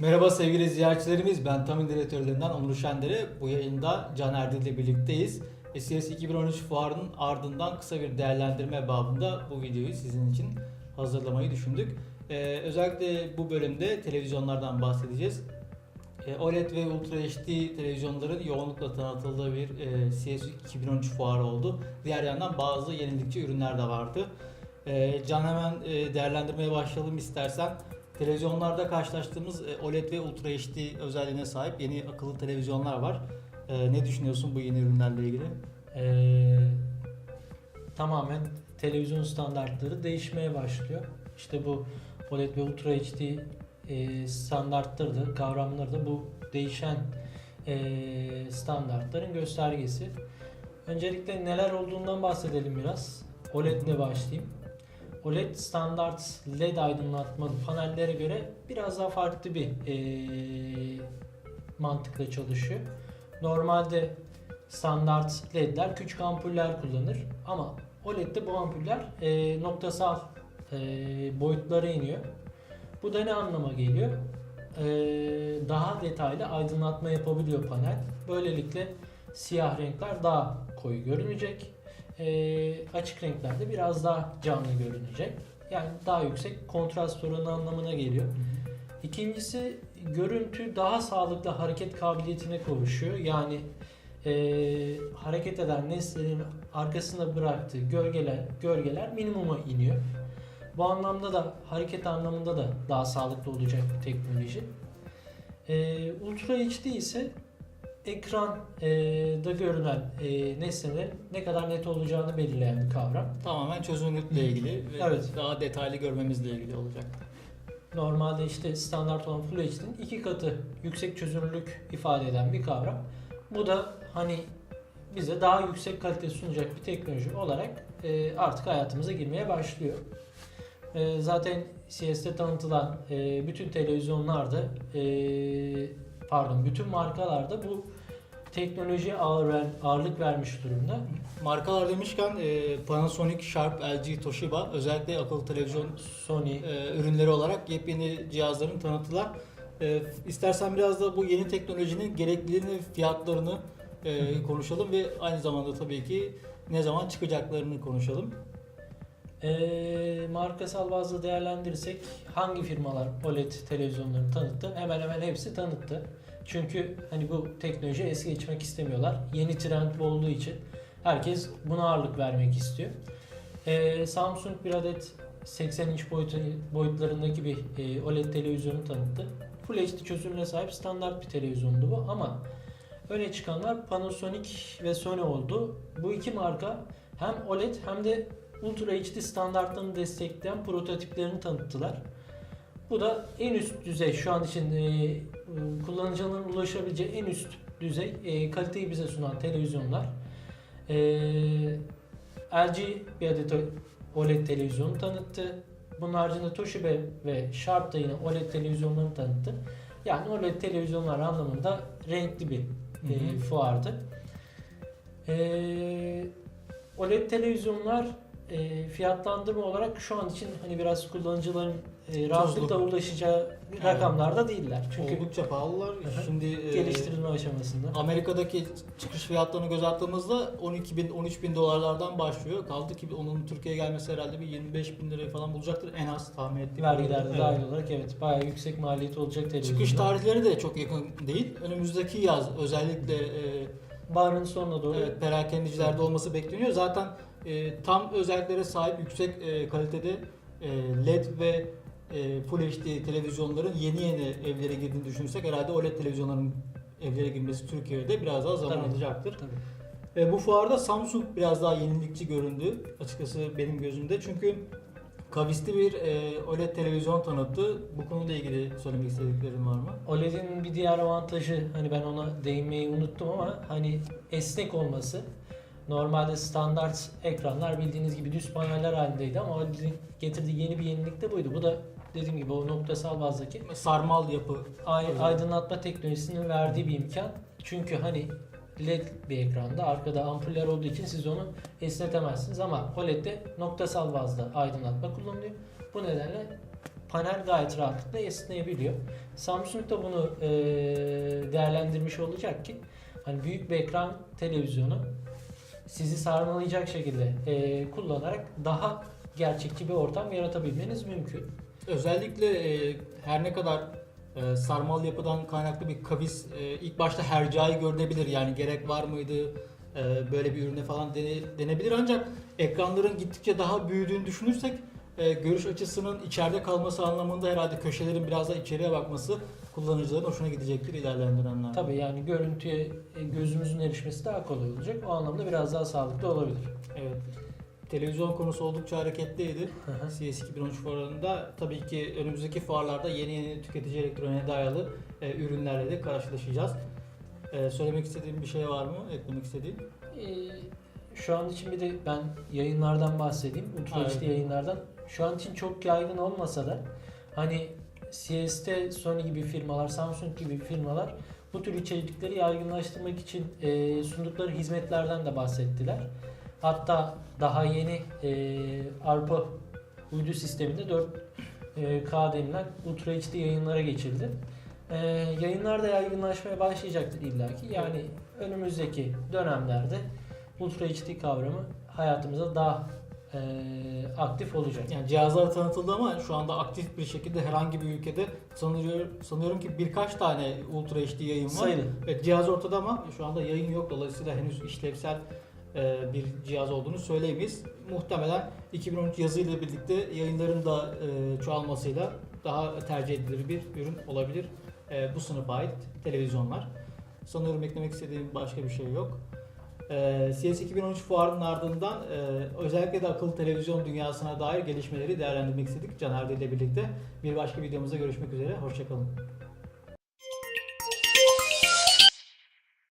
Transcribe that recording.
Merhaba sevgili ziyaretçilerimiz. Ben Tamin Direktörlerinden Onur Şendere. Bu yayında Can Erdil ile birlikteyiz. SES 2013 fuarının ardından kısa bir değerlendirme babında bu videoyu sizin için hazırlamayı düşündük. Ee, özellikle bu bölümde televizyonlardan bahsedeceğiz. Ee, OLED ve Ultra HD televizyonların yoğunlukla tanıtıldığı bir e, CES 2013 fuarı oldu. Diğer yandan bazı yenilikçi ürünler de vardı. Ee, Can hemen e, değerlendirmeye başlayalım istersen. Televizyonlarda karşılaştığımız e, OLED ve Ultra HD özelliğine sahip yeni akıllı televizyonlar var. Ee, ne düşünüyorsun bu yeni ürünlerle ilgili? Ee, tamamen televizyon standartları değişmeye başlıyor. İşte bu OLED ve Ultra HD e, standartları da kavramları da bu değişen e, standartların göstergesi. Öncelikle neler olduğundan bahsedelim biraz. OLED ile başlayayım. OLED standart LED aydınlatmalı panellere göre biraz daha farklı bir e, mantıkla çalışıyor. Normalde standart ledler küçük ampuller kullanır ama OLED'de bu ampuller e, noktasal e, boyutlara iniyor. Bu da ne anlama geliyor? E, daha detaylı aydınlatma yapabiliyor panel. Böylelikle siyah renkler daha koyu görünecek. E, açık renklerde biraz daha canlı görünecek. Yani daha yüksek kontrast oranı anlamına geliyor. İkincisi görüntü daha sağlıklı hareket kabiliyetine kavuşuyor. Yani e, hareket eden nesnelerin arkasında bıraktığı gölgeler gölgeler minimuma iniyor. Bu anlamda da hareket anlamında da daha sağlıklı olacak bir teknoloji. E, Ultra HD ise ekranda görünen e, nesnelerin ne kadar net olacağını belirleyen bir kavram. Tamamen çözünürlükle ilgili ve Evet. daha detaylı görmemizle ilgili olacak. Normalde işte standart olan Full HD'nin iki katı yüksek çözünürlük ifade eden bir kavram. Bu da hani bize daha yüksek kalite sunacak bir teknoloji olarak e, artık hayatımıza girmeye başlıyor. E, zaten CS'de tanıtılan e, bütün televizyonlarda e, pardon bütün markalarda bu teknolojiye ağır ver- ağırlık vermiş durumda. Markalar demişken e, Panasonic, Sharp, LG, Toshiba özellikle akıllı televizyon Sony e, ürünleri olarak yepyeni cihazların tanıttılar. E, istersen biraz da bu yeni teknolojinin gerekliliğini, fiyatlarını e, konuşalım ve aynı zamanda tabii ki ne zaman çıkacaklarını konuşalım. Ee, markasal bazda değerlendirirsek hangi firmalar OLED televizyonlarını tanıttı? Hemen hemen hepsi tanıttı. Çünkü hani bu teknoloji es geçmek istemiyorlar. Yeni trend olduğu için herkes buna ağırlık vermek istiyor. Ee, Samsung bir adet 80 inç boyutu, boyutlarındaki bir e, OLED televizyonu tanıttı. Full HD çözünürlüğe sahip standart bir televizyondu bu ama öne çıkanlar Panasonic ve Sony oldu. Bu iki marka hem OLED hem de Ultra HD standartlarını destekleyen prototiplerini tanıttılar. Bu da en üst düzey şu an için e, kullanıcıların ulaşabileceği en üst düzey e, kaliteyi bize sunan televizyonlar. E, LG bir adet OLED televizyonu tanıttı. Bunun haricinde Toshiba ve Sharp da yine OLED televizyonlarını tanıttı. Yani OLED televizyonlar anlamında renkli bir Hı e, hı. fuardı. E, OLED televizyonlar e, fiyatlandırma olarak şu an için hani biraz kullanıcıların e, rahatlıkla ulaşacağı rakamlarda değiller. Çünkü Oldukça pahalılar. Şimdi e, geliştirilme aşamasında. Amerika'daki çıkış fiyatlarını göz attığımızda 12 bin 13 bin dolarlardan başlıyor. Kaldı ki onun Türkiye'ye gelmesi herhalde bir 25 bin lirayı falan bulacaktır en az tahmin ettiğim. Vergiler de Evet. dahil olarak evet bayağı yüksek maliyeti olacak televizyonlar. Çıkış tarihleri de çok yakın değil. Önümüzdeki yaz özellikle e, Baharın sonuna doğru evet, perakendicilerde olması bekleniyor. Zaten e, tam özelliklere sahip yüksek e, kalitede e, LED ve e, Full HD televizyonların yeni yeni evlere girdiğini düşünürsek herhalde OLED televizyonların evlere girmesi Türkiye'de biraz daha zaman Tabii. alacaktır. Tabii. E, bu fuarda Samsung biraz daha yenilikçi göründü açıkçası benim gözümde. Çünkü kavisli bir e, OLED televizyon tanıttı. Bu konuyla ilgili söylemek istediklerim var mı? OLED'in bir diğer avantajı hani ben ona değinmeyi unuttum ama hani esnek olması. Normalde standart ekranlar bildiğiniz gibi düz paneller halindeydi ama OLED'in getirdiği yeni bir yenilik de buydu. Bu da dediğim gibi o noktasal bazdaki Sarmal yapı. ay- aydınlatma teknolojisinin verdiği bir imkan. Çünkü hani LED bir ekranda arkada ampuller olduğu için siz onu esnetemezsiniz ama OLED'de noktasal bazda aydınlatma kullanılıyor. Bu nedenle panel gayet rahatlıkla esneyebiliyor. Samsung da bunu e, değerlendirmiş olacak ki hani büyük bir ekran televizyonu sizi sarmalayacak şekilde e, kullanarak daha gerçekçi bir ortam yaratabilmeniz mümkün. Özellikle e, her ne kadar e, sarmal yapıdan kaynaklı bir kavis e, ilk başta hercai görünebilir. Yani gerek var mıydı e, böyle bir ürüne falan dene- denebilir ancak ekranların gittikçe daha büyüdüğünü düşünürsek e, görüş açısının içeride kalması anlamında herhalde köşelerin biraz da içeriye bakması kullanıcıların hoşuna gidecektir ilerleyen dönemlerde. Tabii yani görüntüye e, gözümüzün erişmesi daha kolay olacak. O anlamda biraz daha sağlıklı olabilir. Evet. Televizyon konusu oldukça hareketliydi. CS 2013 fuarında tabii ki önümüzdeki fuarlarda yeni yeni tüketici elektroniğe dayalı e, ürünlerle de karşılaşacağız. E, söylemek istediğim bir şey var mı? Eklemek istediğin? Ee, şu an için bir de ben yayınlardan bahsedeyim. Ultra. HD yayınlardan. Şu an için çok yaygın olmasa da hani CS'te Sony gibi firmalar, Samsung gibi firmalar bu tür içerikleri yaygınlaştırmak için e, sundukları hizmetlerden de bahsettiler. Hatta daha yeni e, ARPA uydu sisteminde 4K denilen Ultra HD yayınlara geçildi. E, yayınlar da yaygınlaşmaya başlayacaktır illaki. Yani önümüzdeki dönemlerde Ultra HD kavramı hayatımızda daha e, aktif olacak. Yani cihazlar tanıtıldı ama şu anda aktif bir şekilde herhangi bir ülkede sanıyorum, sanıyorum ki birkaç tane Ultra HD yayın var. Sayılı. Evet, cihaz ortada ama şu anda yayın yok. Dolayısıyla henüz işlevsel e, bir cihaz olduğunu söyleyemeyiz. Muhtemelen 2013 yazıyla birlikte yayınların da e, çoğalmasıyla daha tercih edilir bir ürün olabilir. E, bu sınıfa ait televizyonlar. Sanıyorum eklemek istediğim başka bir şey yok. E, CS 2013 fuarının ardından e, özellikle de akıllı televizyon dünyasına dair gelişmeleri değerlendirmek istedik Caner ile birlikte. Bir başka videomuzda görüşmek üzere. Hoşçakalın.